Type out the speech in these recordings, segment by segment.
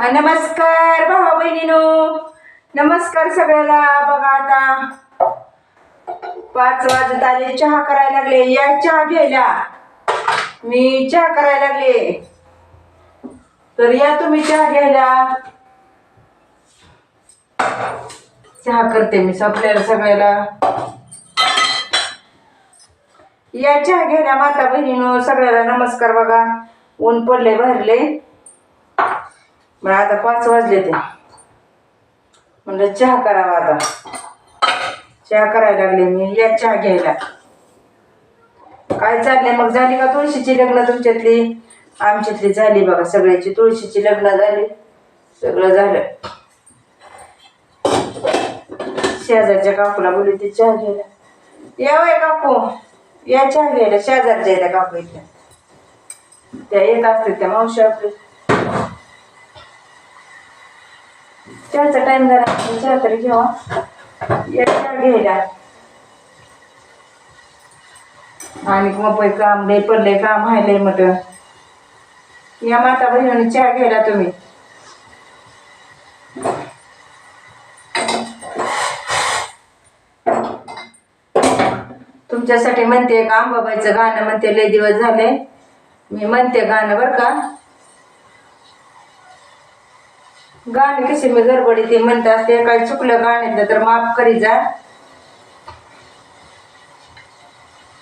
हा, नमस्कार भाऊ बहिणीनो. नमस्कार सगळ्याला. बघा आता पाच वाजत आले चहा करायला लागले. या चहा घ्यायला. मी चहा करायला लागले. तर या तुम्ही चहा घ्यायला. चहा करते मी आपल्याला सगळ्याला. या चहा घ्यायला माता बहिणीनो सगळ्याला नमस्कार बघा. ऊन पडले भरले मग आता पाच वाजले ते. म्हणलं चहा करावा आता. चहा करायला लागले मी या चहा घ्यायला. काय चाललंय? मग झाली का तुळशीची लग्न तुमच्यातली? आमच्यातली झाली बघा सगळ्याची तुळशीची लग्न झाली. सगळं झालं. शेजारच्या काकूला बोलली ती चहा घ्यायला. यावय काकू या चहा घ्यायला शेजारच्या येत्या काकू इथल्या त्या येत असतात त्या मावशी आपली चहाचा टाइम झाला चहा तरी घेवा या चहा घ्यायला. आणि मग काम लय पडलंय काम आहे लय या माता बहिणीने चहा घ्यायला तुम्ही. तुमच्यासाठी म्हणते का आंबाबाईचं गाणं म्हणते लय दिवस झाले. मी म्हणते गाणं बरं का गाणे कसे मी गडबडी ते म्हणत असते काही चुकलं गाण्यातलं तर माफ करी जा.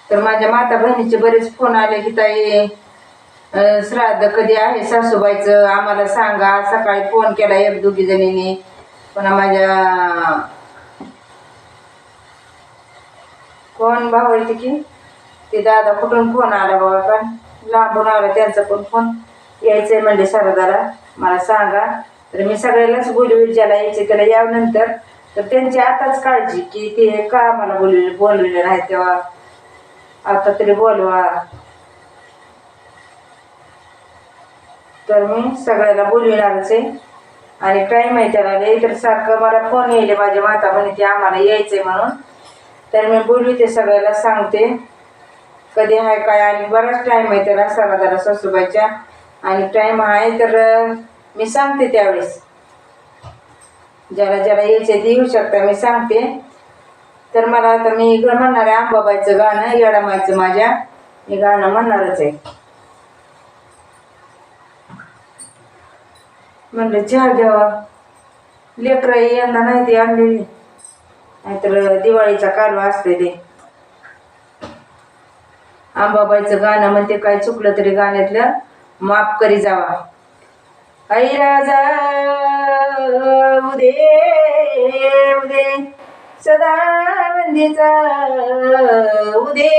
तर माझ्या माता बहिणीचे बरेच फोन आले की ताई श्राद्ध कधी आहे सासूबाईचं? आम्हाला सांगा सकाळी फोन केला एक दोघी जणीने पण माझ्या कोण भाऊ येते की ते दादा कुठून फोन आला बाबा पण लांबून आला त्यांचा पण फोन. यायचंय म्हणजे शारदाला मला सांगा. तर मी सगळ्यालाच बोलवी ज्याला यायचे त्याला यावनंतर तर त्यांची आताच काळजी की ते का आम्हाला बोलवले बोलवले नाही तेव्हा. आता तरी बोलवा. तर मी सगळ्याला बोलविणारच आहे. आणि टाईम आहे त्याला इतर तर सारखं मला फोन येईल माझ्या माता म्हणे ते आम्हाला यायचंय म्हणून. तर मी बोलवते सगळ्याला सांगते. कधी आहे काय आणि बराच टाईम आहे त्याला सरादारा सासूबाईच्या आणि टाईम आहे तर मी सांगते त्यावेळेस. ज्याला ज्याला यायचे ते येऊ शकता मी सांगते. तर मला आता मी इकडं म्हणणार आहे आंबाबाईचं गाणं येडामाईचं माझ्या. मी गाणं म्हणणारच आहे. म्हणलं चहा घ्यावा लेकरं यंदा नाही ते आणलेली. नाहीतर दिवाळीचा कालवा असते ते. आंबाबाईचं गाणं म्हणते काय चुकलं तरी गाण्यातलं माफ करी जावा. आई राजा उदे उदे. सदा नंदीचा उदे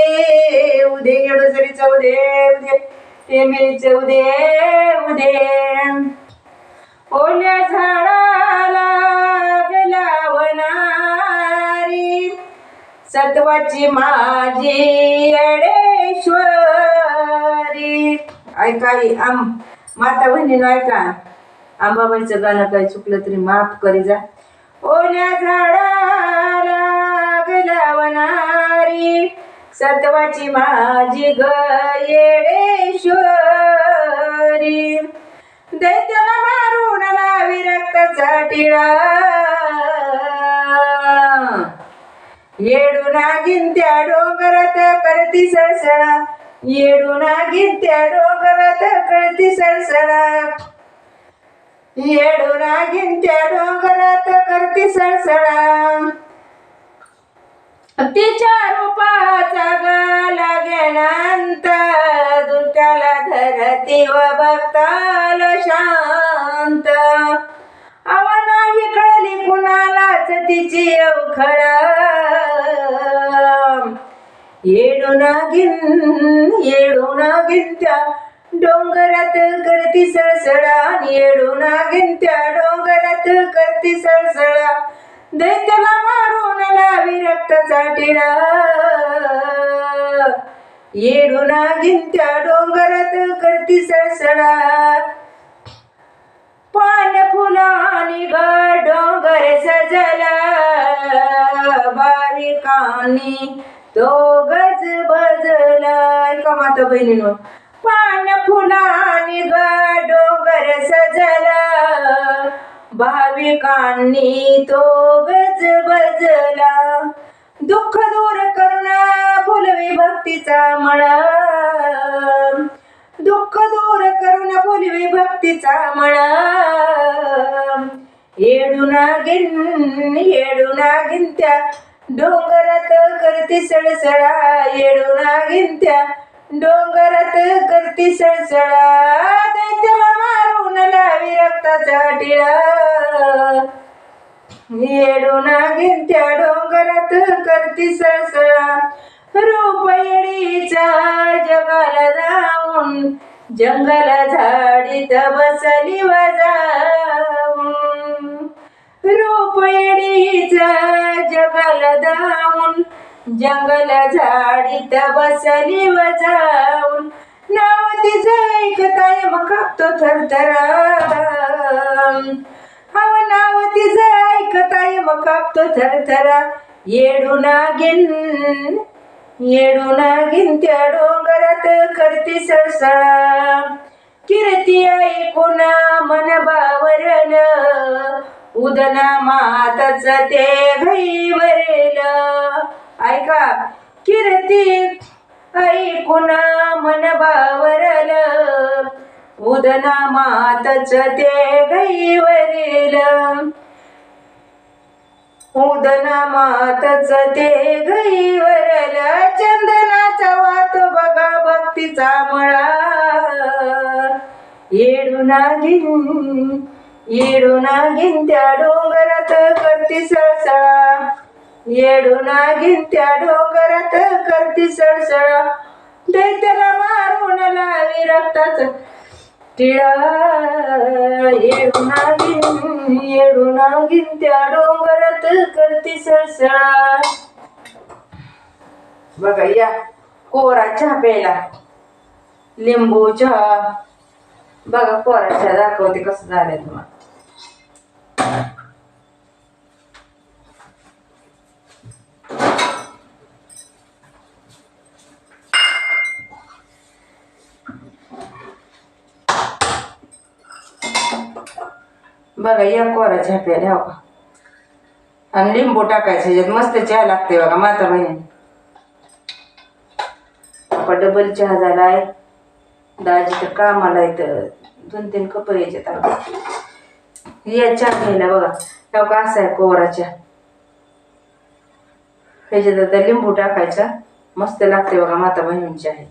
उदे. येडोसरीचा उदे. उदे टेंबेचं उदे उदे. ओल्या झाडाला वनारी. सत्वाची माझी अडेश्वरी ऐकाई आम. माता बहिणीनं ऐका. आंबाबाईचं गाणं काय चुकलं तरी माफ करी जा. ओल्या झाडाला गलावणारी सत्वाची माझी ग येडेश्वरी. दैत्याला मारून लावी रक्ताचा टिळा. येडू नागिन त्या डोंगरात करती सळसळा. येडू नागिन त्या डोंगर करती सळसळा. येडू नागिन त्या डोंगरात करती सळसळा. तिच्या रूपाचा गाला गेलांत दुटाला धरती व बघताल शांत. आवा नाही कळली कुणालाच तिची अवखळ येडून गिन येडू गिन त्या डोंगरात करती सळसळा येडून गिन त्या डोंगरात करती सळसळा. दैत्याला मारून लावी रक्ताचा टिळा. येडून गिन त्या डोंगरात करती सळसळा. पान फुलानी ग डोंगर सजला. बारीकानी तो गज बजला ऐका माता बहिणीनो पान फुलानी ग डोंगर सजला. भाविकांनी तो गज बजला. दुःख दूर करून फुलवी भक्तीचा मळा. दुःख दूर करून फुलवी भक्तीचा मळा. येडूना येडू नागिन त्या डोंगरात करती सळसळा. येडू नागिन त्या डोंगरात करती सळसळा. दैत्याला मारून लावी रक्ताचा टिळा येडूना त्या डोंगरात करती सळसळा. रुपयडीचा जगाला जाऊन जंगल झाडीत बसली वजाऊन. रुपयडीचा जगाला जाऊन जंगल झाडीत बसली जाऊन नाव तिचं ऐकताय मग कापतो थरथरा हव नाव तिचं ऐकताय मग कापतो थरथरा येडू नागिन येडू नागिन त्या डोंगरात करती सळसळा. कीर्ती ऐकून मन बावरल. उदना माताच ते घाईवरल. ऐका कीर्ती ऐकून मन बावरल. उदना मातच ते गैवरील उदना मातच ते गैवरल चंदनाचा वात बघा भक्तीचा मळा. येडू नागिन येडू नागिन त्या डोंगरात करती सळसळा. येडू नागिन डोंगरात करती सळसळा दैत्याला मारून लावी रक्ताच टिळा. येडू नागिन येडू नागिन डोंगरात करती सळसळा बघा या कोरा चहा प्यायला. लिंबू चहा बघा कोरा चहा दाखवते कसं झालंय तुम्हाला. बघा या कोरा चहा प्यायला हो का आणि लिंबू टाकायचं याच्यात मस्त चहा लागते बघा माता बहिणी. आपण डबल चहा झाला आहे दाजी तर कामाला इथं दोन तीन कप यायचे या चहा घ्यायला बघा. हो का असा आहे कोरा चहा. ह्याच्यात आता लिंबू टाकायचा. मस्त लागते बघा माता बहिणींची आहे.